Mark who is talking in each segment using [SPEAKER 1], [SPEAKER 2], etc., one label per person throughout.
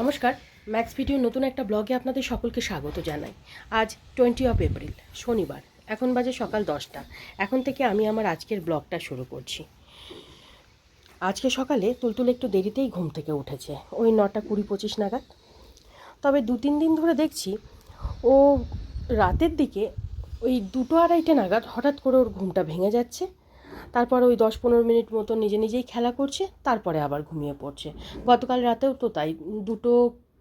[SPEAKER 1] নমস্কার max video নতুন একটা ব্লগে আপনাদের সকলকে স্বাগত জানাই। আজ টোয়েন্টি অফ এপ্রিল শনিবার, এখন বাজে সকাল দশটা। এখন থেকে আমি আমার আজকের ব্লগটা শুরু করছি। আজকে সকালে তুলতুল একটু দেরিতেই ঘুম থেকে উঠেছে, ওই নটা কুড়ি পঁচিশ নাগাদ। তবে দু তিন দিন ধরে দেখছি, ও রাতের দিকে ওই দুটো আড়াইটে নাগাদ হঠাৎ করে ওর ঘুমটা ভেঙে যাচ্ছে তারপর ওই দশ পনেরো মিনিট মতো নিজে নিজেই খেলা করছে, তারপরে আবার ঘুমিয়ে পড়ছে। গতকাল রাতেও তো তাই, দুটো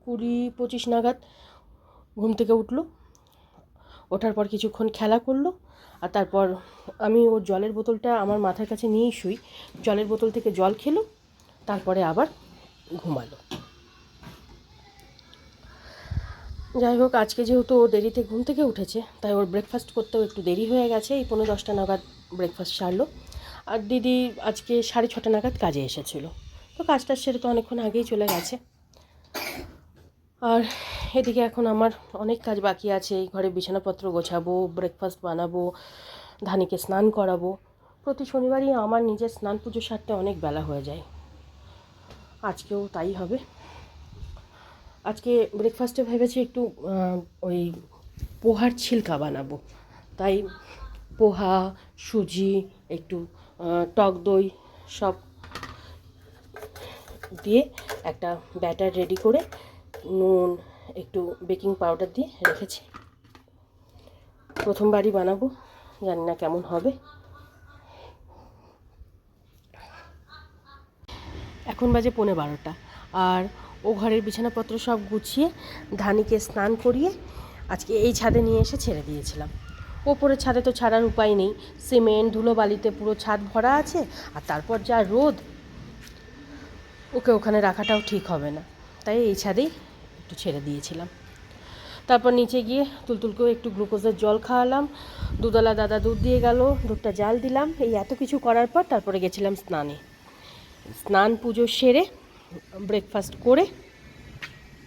[SPEAKER 1] কুড়ি পঁচিশ নাগাদ ঘুম থেকে উঠল, ওঠার পর কিছুক্ষণ খেলা করল, আর তারপর আমি ওর জলের বোতলটা আমার মাথার কাছে নিয়েই শুই, জলের বোতল থেকে জল খেলো, তারপরে আবার ঘুমালো। যাই হোক, আজকে যেহেতু ও দেরিতে ঘুম থেকে উঠেছে, তাই ওর ব্রেকফাস্ট করতেও একটু দেরি হয়ে গেছে, এই পনেরো দশটা নাগাদ ব্রেকফাস্ট সারলো। আর দিদি আজকে সাড়ে ছটা নাগাদ কাজে এসেছিল। তো কাজটা সেরে তো অনেকক্ষণ আগেই চলে গেছে। আর এদিকে এখন আমার অনেক কাজ বাকি আছে। এই ঘরে বিছানাপত্র গোছাবো ব্রেকফাস্ট বানাবো, ধানিকে স্নান করাবো। প্রতি শনিবারই আমার নিজের স্নান পুজো সারতে অনেক বেলা হয়ে যায়। আজকেও তাই হবে। আজকে ব্রেকফাস্টে ভেবেছি একটু ওই পোহার ছিলকা বানাবো। তাই পোহা, সুজি, একটু টক দই সব দিয়ে একটা ব্যাটার রেডি করে নুন, একটু বেকিং পাউডার দিয়ে রেখেছি। প্রথমবারই বানাবো, জানি না কেমন হবে। এখন বাজে পৌনে বারোটা। আর ও ঘরের বিছানাপত্র সব গুছিয়ে ধানিকে স্নান করিয়ে আজকে এই ছাদে নিয়ে এসে ছেড়ে দিয়েছিলাম। ওপরে ছাদে তো ছাড়ার উপায় নেই। সিমেন্ট ধুলো বালিতে পুরো ছাদ ভরা আছে আর তারপর যা রোদ, ওকে ওখানে রাখাটাও ঠিক হবে না। তাই এই ছাদেই একটু ছেড়ে দিয়েছিলাম। তারপর নিচে গিয়ে তুলতুলকেও একটু গ্লুকোজের জল খাওয়ালাম। দুধওয়ালা দাদা দুধ দিয়ে গেল, দুধটা জাল দিলাম। এই এত কিছু করার পর তারপরে গেছিলাম স্নানে। স্নান পুজো সেরে ব্রেকফাস্ট করে,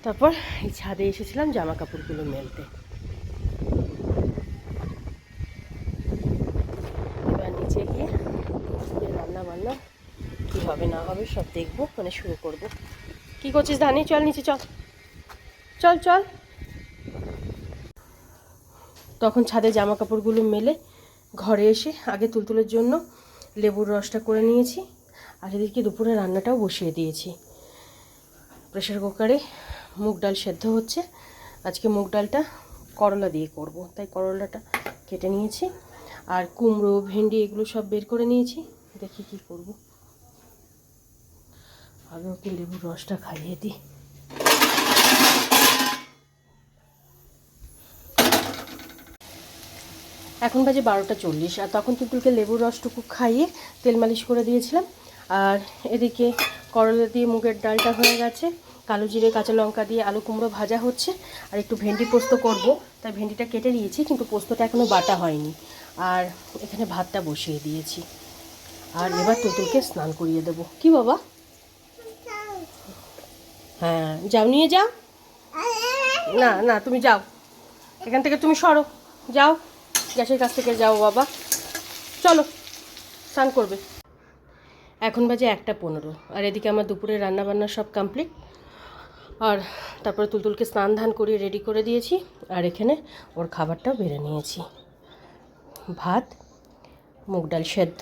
[SPEAKER 1] তারপর এই ছাদে এসেছিলাম জামা কাপড়গুলো মেলতে এবার নিচে গিয়ে এই রান্না বান্না কী হবে, না হবে, সব দেখব মানে শুরু করব। কি করছিস ধানি? চল নিচে, চল। চল চল। তখন ছাদে জামা কাপড়গুলো মেলে ঘরে এসে আগে তুলতুলের জন্য লেবুর রসটা করে নিয়েছি আর এদিকে দুপুরে রান্নাটাও বসিয়ে দিয়েছি। প্রেশার কুকারে মুগ ডাল সেদ্ধ হচ্ছে। আজকে মুগ ডালটা করলা দিয়ে করব, তাই করলাটা কেটে নিয়েছি। আর কুমড়ো, ভেন্ডি, এগুলো সব বের করে নিয়েছি। দেখি কি করব। আগে ওকে লেবুর রসটা খাইয়ে দিই। এখন বাজে বারোটা চল্লিশ, আর তখন তুলতুলকে লেবুর রসটুকু খাইয়ে তেল মালিশ করে দিয়েছিলাম। আর এদিকে করলা দিয়ে মুগের ডালটা হয়ে গেছে, কালো জিরে, কাঁচা লঙ্কা দিয়ে আলু কুমড়ো ভাজা হচ্ছে, আর একটু ভেন্ডি পোস্ত করব। তাই ভেন্ডিটা কেটে নিয়েছি, কিন্তু পোস্তটা এখনও বাটা হয়নি। আর এখানে ভাতটা বসিয়ে দিয়েছি। আর এবার তুতুলকে স্নান করিয়ে দেবো। কি বাবা? হ্যাঁ যাও, নিয়ে যাও। না না, তুমি যাও। এখান থেকে তুমি সরো। যাও, গ্যাসের কাছ থেকে যাও, বাবা। চলো, স্নান করবে। এখন বাজে একটা পনেরো, আর এদিকে আমার দুপুরে রান্নাবান্না সব কমপ্লিট আর তারপরে তুলতুলকে স্নান ধান করিয়ে রেডি করে দিয়েছি, আর এখানে ওর খাবারটাও বেড়ে নিয়েছি। ভাত, মুগ ডাল সেদ্ধ,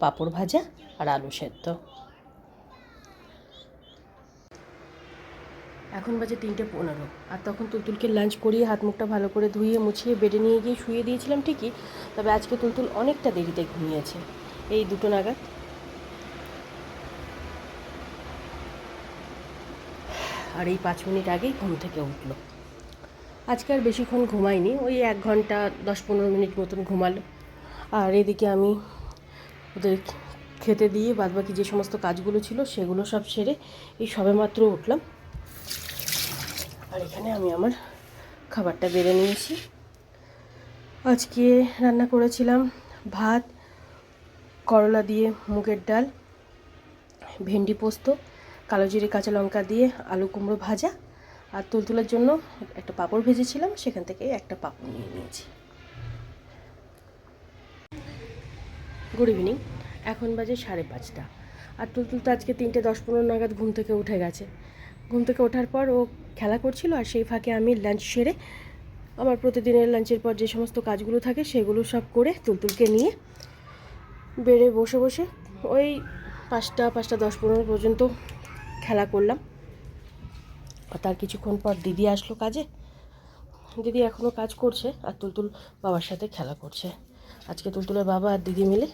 [SPEAKER 1] পাঁপড় ভাজা, আর আলু সেদ্ধ। এখন বাজে তিনটে পনেরো। আর তখন তুলতুলকে লাঞ্চ করিয়ে হাত মুখটা ভালো করে ধুয়ে মুছিয়ে বেডে নিয়ে গিয়ে শুয়ে দিয়েছিলাম ঠিকই, তবে আজকে তুলতুল অনেকটা দেরিতে ঘুমিয়েছে। এই দুটো নাগাদ। আর এই পাঁচ মিনিট আগেই ঘুম থেকে উঠল। আজকে আর বেশিক্ষণ ঘুমাইনি ওই এক ঘণ্টা, দশ পনেরো মিনিট মতন ঘুমালো। আর এদিকে আমি ওদের খেতে দিয়ে বাদবাকি যে সমস্ত কাজগুলো ছিল সেগুলো সব সেরে এই সবেমাত্র উঠলাম। আর এখানে আমি আমার খাবারটা বেড়ে নিয়েছি। আজকে রান্না করেছিলাম ভাত, করলা দিয়ে মুগের ডাল, ভেন্ডি পোস্ত, কালো জিরে কাঁচা লঙ্কা দিয়ে আলু কুমড়ো ভাজা আর তুলতুলের জন্য একটা পাঁপড় ভেজেছিলাম, সেখান থেকে একটা পাঁপড় নিয়ে নিয়েছি। গুড ইভিনিং এখন বাজে সাড়ে পাঁচটা। আর তুলতুল তো আজকে তিনটে দশ পনেরো নাগাদ ঘুম থেকে উঠে গেছে। ঘুম থেকে ওঠার পর ও খেলা করছিল আর সেই ফাঁকে আমি লাঞ্চ সেরে আমার প্রতিদিনের লাঞ্চের পর যে সমস্ত কাজগুলো থাকে সেগুলো সব করে তুলতুলকে নিয়ে বেড়ে বসে বসে ওই পাঁচটা পাঁচটা দশ পনেরো পর্যন্ত খেলা করলাম। তার কিছুক্ষণ পর দিদি আসলো কাজে। দিদি এখনও কাজ করছে আর তুলতুল বাবার সাথে খেলা করছে। আজকে তুলতুলের বাবা আর দিদি মিলে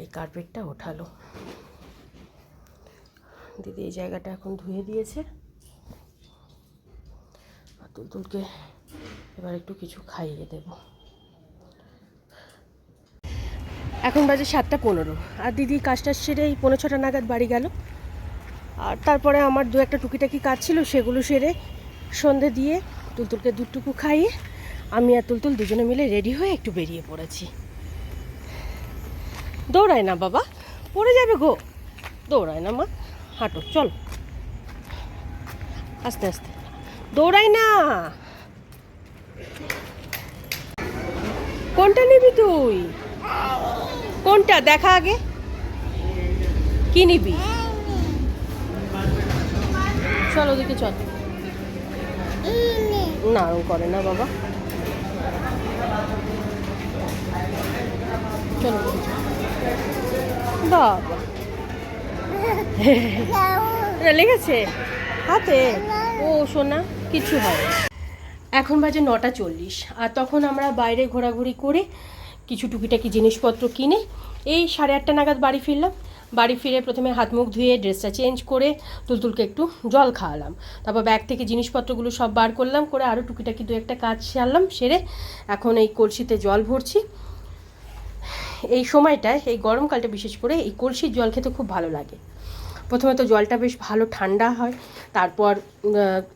[SPEAKER 1] এই কার্পেটটা ওঠালো। দিদি এই জায়গাটা এখন ধুয়ে দিয়েছে। আর তুলতুলকে এবার একটু কিছু খাইয়ে দেব। এখন বাজে সাতটা পনেরো আর দিদি কাজটা সেরে এই পনেরো ছটা নাগাদ বাড়ি গেল। আর তারপরে আমার দু একটা টুকিটাকি কাজ ছিল সেগুলো সেরে সন্ধে দিয়ে তুলতুলকে দুটুকু খাইয়ে আমি আর তুলতুল দুজনে মিলে রেডি হয়ে একটু বেরিয়ে পড়েছি। দৌড়ায় না বাবা, পড়ে যাবে গো। দৌড়ায় না মা। হাঁটো, চল। আস্তে আস্তে। দৌড়াই না। কোনটা নিবি তুই? কোনটা? দেখা আগে। কি নিবি? চল ওদিকে চল। না ওরম করে না বাবা। চলো। বাবা। লেগেছে? হাতে? ও, সোনা, কিছু হয়। এখন বাজে নটা চল্লিশ, আর তখন আমরা বাইরে ঘোরাঘুরি করে কিছু টুকিটাকি জিনিসপত্র কিনে এই সাড়ে আটটা নাগাদ বাড়ি ফিরলাম। বাড়ি ফিরে প্রথমে হাত মুখ ধুয়ে ড্রেসটা চেঞ্জ করে তুলতুলকে একটু জল খাওয়ালাম। তারপর ব্যাগ থেকে জিনিসপত্রগুলো সব বার করলাম, করে আরও টুকিটাকি দু একটা কাজ সারলাম, সেরে এখন এই কলসিতে জল ভরছি। এই সময়টায় এই গরমকালটা বিশেষ করে এই কলসির জল খেতে খুব ভালো লাগে। প্রথমে তো জলটা বেশ ভালো ঠান্ডা হয়, তারপর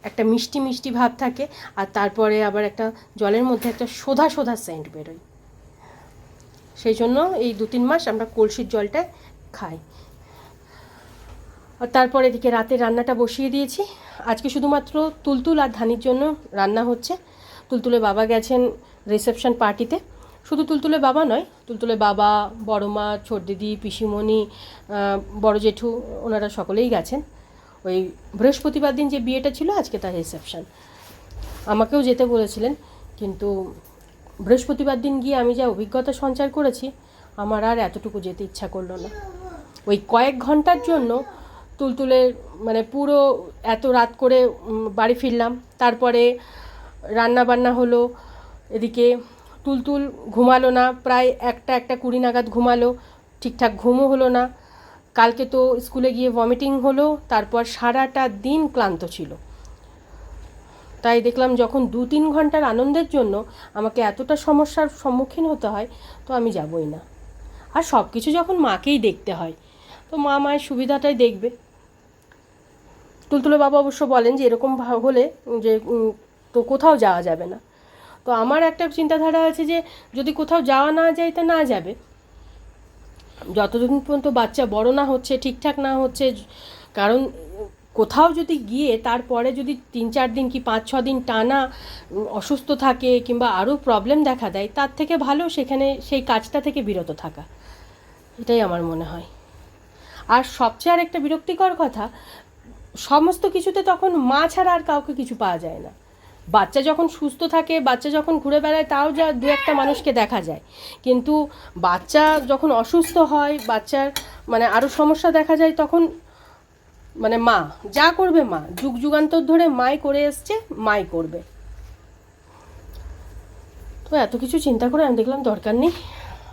[SPEAKER 1] একটা মিষ্টি মিষ্টি ভাব থাকে, আর তারপরে আবার একটা জলের মধ্যে একটা সোধা সোধা সেন্ট বেরোয়। সেই জন্য এই দু তিন মাস আমরা কলসির জলটা খাই। আর তারপর এদিকে রাতে রান্নাটা বসিয়ে দিয়েছি। আজকে শুধুমাত্র তুলতুল আর ধানির জন্য রান্না হচ্ছে। তুলতুলে বাবা গেছেন রিসেপশন পার্টিতে শুধু তুলতুলে বাবা নয়, তুলতুলে বাবা বড় মা ছোট দিদি পিসিমণি বড় জেঠু, ওনারা সকলেই গেছেন। ওই বৃহস্পতিবার দিন যে বিয়েটা ছিল, আজকে তার রিসেপশন আমাকেও যেতে বলেছিলেন, কিন্তু বৃহস্পতিবার দিন গিয়ে আমি যা অভিজ্ঞতা সঞ্চার করেছি, আমার আর এতটুকু যেতে ইচ্ছা করল না। ওই কয়েক ঘণ্টার জন্য তুলতুলের মানে পুরো এত রাত করে বাড়ি ফিরলাম। তারপরে রান্না বান্না হলো, এদিকে তুলতুল ঘুমালো না, প্রায় একটা একটা কুড়ি নাগাদ ঘুমালো, ঠিকঠাক ঘুমও হলো না। কালকে তো স্কুলে গিয়ে ভমিটিং হলো, তারপর সারাটা দিন ক্লান্ত ছিল। তাই দেখলাম যখন দু তিন ঘণ্টার আনন্দের জন্য আমাকে এতটা সমস্যার সম্মুখীন হতে হয়, তো আমি যাবই না। আর সব কিছু যখন মাকেই দেখতে হয়, তো মা মায়ের সুবিধাটাই দেখবে। তুলতুলে বাবা অবশ্য বলেন যে এরকম হলে যে তো কোথাও যাওয়া যাবে না। তো আমার একটা চিন্তাধারা আছে যে যদি কোথাও যাওয়া না যায় তা না যাবে। যতদিন পর্যন্ত বাচ্চা বড় না হচ্ছে, ঠিকঠাক না হচ্ছে, কারণ কোথাও যদি গিয়ে তারপরে যদি তিন চার দিন কি পাঁচ ছ দিন টানা অসুস্থ থাকে কিংবা আরও প্রবলেম দেখা দেয়, তার থেকে ভালো সেখানে সেই কাজটা থেকে বিরত থাকা। এটাই আমার মনে হয়। আর সবচেয়ে আর একটা বিরক্তিকর কথা, সমস্ত কিছুতে তখন মা ছাড়া আর কাউকে কিছু পাওয়া যায় না। বাচ্চা যখন সুস্থ থাকে, বাচ্চা যখন ঘুরে বেড়ায়, তাও যা দু একটা মানুষকে দেখা যায়। কিন্তু বাচ্চা যখন অসুস্থ হয়, বাচ্চার মানে আরও সমস্যা দেখা যায় তখন মানে মা, যা করবে মা। যুগ যুগান্তর ধরে মাই করে এসছে, মাই করবে। তো এত কিছু চিন্তা করে আমি দেখলাম দরকার নেই।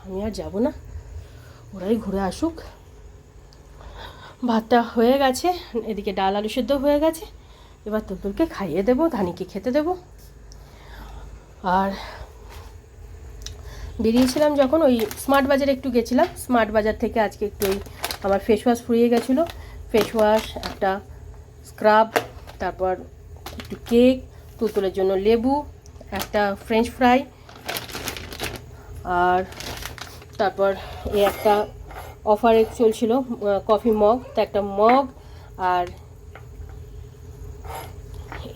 [SPEAKER 1] আমি আর যাব না। ওরাই ঘুরে আসুক। ভাতটা হয়ে গেছে, এদিকে ডাল আলু সেদ্ধ হয়ে গেছে। এবার তুলতুলকে খাইয়ে দেবো, ধানিকে খেতে দেবো। আর বেরিয়েছিলাম যখন ওই স্মার্ট বাজারে একটু গেছিলাম। স্মার্ট বাজার থেকে আজকে একটু ওই আমার ফেস ওয়াশ ফুরিয়ে গেছিল। ফেস ওয়াশ একটা স্ক্রাব তারপর একটু কেক তুতুলের জন্য লেবু, একটা ফ্রেঞ্চ ফ্রাই আর তারপর এই একটা অফারে চলছিল কফি মগ তো একটা মগ আর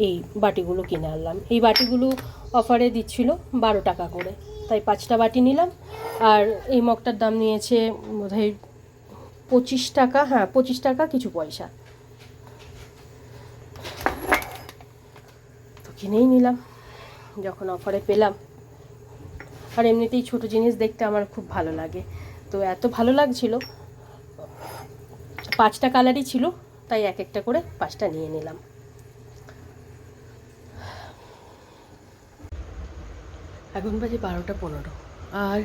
[SPEAKER 1] এই বাটিগুলো কিনে আনলাম। এই বাটিগুলো অফারে দিচ্ছিল বারো টাকা করে। তাই পাঁচটা বাটি নিলাম। আর এই মগটার দাম নিয়েছে বোধহয় পঁচিশ টাকা হ্যাঁ পঁচিশ টাকা কিছু পয়সা। তো কিনেই নিলাম, যখন অফারে পেলাম। আর এমনিতেই ছোট জিনিস দেখতে আমার খুব ভালো লাগে। তো এত ভালো লাগছিল, পাঁচটা কালারই ছিল, তাই এক একটা করে পাঁচটা নিয়ে নিলাম। এখন বাজে বারোটা পনেরো। আর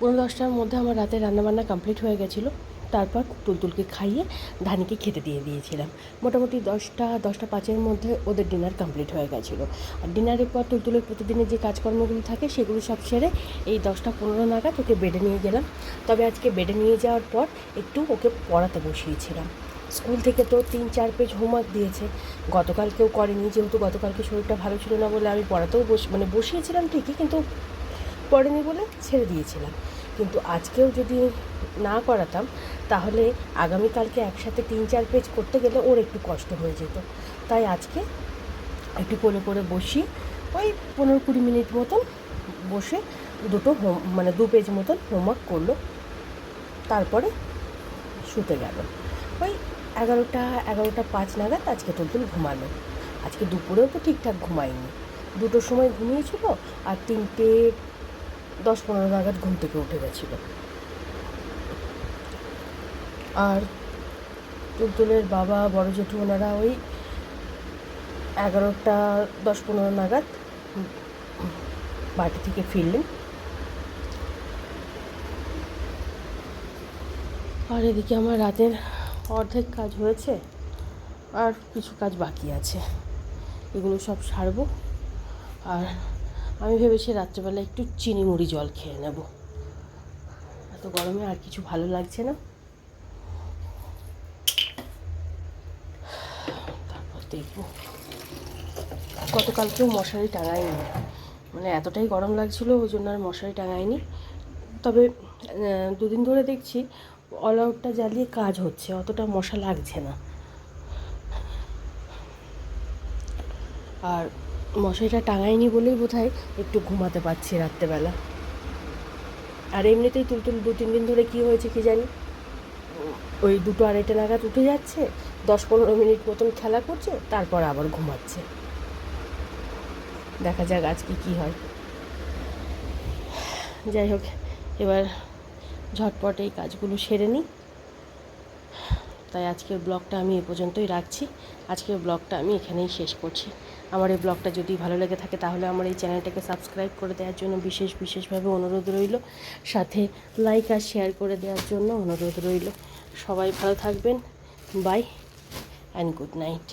[SPEAKER 1] পনেরো দশটার মধ্যে আমার রাতে রান্নাবান্না কমপ্লিট হয়ে গেছিল। তারপর তুলতুলকে খাইয়ে ধানিকে খেতে দিয়ে দিয়েছিলাম। মোটামুটি দশটা দশটা পাঁচের মধ্যে ওদের ডিনার কমপ্লিট হয়ে গেছিল। আর ডিনারের পর তুলতুলের প্রতিদিনের যে কাজকর্মগুলো থাকে, সেগুলো সব সেরে এই দশটা পনেরো নাগাদ ওকে বেডে নিয়ে গেলাম। তবে আজকে বেডে নিয়ে যাওয়ার পর একটু ওকে পড়াতে বসিয়েছিলাম। স্কুল থেকে তো তিন, চার পেজ হোমওয়ার্ক দিয়েছে। গতকাল কেউ করেনি, যেহেতু গতকালকে শরীরটা ভালো ছিল না বলে আমি পড়াতেও বস মানে বসিয়েছিলাম ঠিকই, কিন্তু পড়েনি বলে ছেড়ে দিয়েছিলাম। কিন্তু আজকেও যদি না করাতাম, তাহলে আগামীকালকে একসাথে তিন, চার পেজ করতে গেলে ওর একটু কষ্ট হয়ে যেত। তাই আজকে একটু কোলে করে বসি, ওই পনেরো কুড়ি মিনিট মতন বসে দুটো হোম মানে দু পেজ মতন হোমওয়ার্ক করল। তারপরে শুতে গেল। ওই এগারোটা এগারোটা পাঁচ নাগাদ আজকে তুলতুল ঘুমালো। আজকে দুপুরেও তো ঠিকঠাক ঘুমায়নি। দুটোর সময় ঘুমিয়েছিল আর তিনটে দশ পনেরো নাগাদ ঘুম থেকে উঠে গেছিল। আর তুলতুলের বাবা, বড় জেঠু ওনারা ওই এগারোটা দশ পনেরো নাগাদ বাড়ি থেকে ফিরলেন। আর এদিকে আমার রাতের অর্ধেক কাজ হয়েছে আর কিছু কাজ বাকি আছে। এগুলো সব সারবো। আর আমি ভেবেছি রাত্রেবেলা একটু চিনি মুড়ি জল খেয়ে নেব। এত গরমে আর কিছু ভালো লাগছে না। তারপর দেখব। গতকালকেও মশারি টাঙাইনি। মানে এতটাই গরম লাগছিল, ওই জন্য আর মশারি টাঙাইনি। তবে দুদিন ধরে দেখছি অল আউটটা জ্বালিয়ে কাজ হচ্ছে, অতটা মশা লাগছে না। আর মশারিটা টাঙায়নি বলেই বোধ একটু ঘুমাতে পারছি রাত্রেবেলা। আর এমনিতেই তুলতুল দু, তিন দিন ধরে কি হয়েছে কি জানি? ওই দুটো আড়াইটা নাগাদ উঠে যাচ্ছে, দশ পনেরো মিনিট মতন খেলা করছে, তারপর আবার ঘুমাচ্ছে। দেখা যাক আজকে কি হয়। যাই হোক, এবার ঝটপট এই কাজগুলো সেরে নিই। তাই আজকের ব্লগটা আমি এ পর্যন্তই রাখছি। আজকের ব্লগটা আমি এখানেই শেষ করছি। আমার এই ব্লগটা যদি ভালো লেগে থাকে তাহলে আমার এই চ্যানেলটাকে সাবস্ক্রাইব করে দেওয়ার জন্য বিশেষ বিশেষভাবে অনুরোধ রইল। সাথে লাইক আর শেয়ার করে দেওয়ার জন্য অনুরোধ রইল। সবাই ভালো থাকবেন। By and good night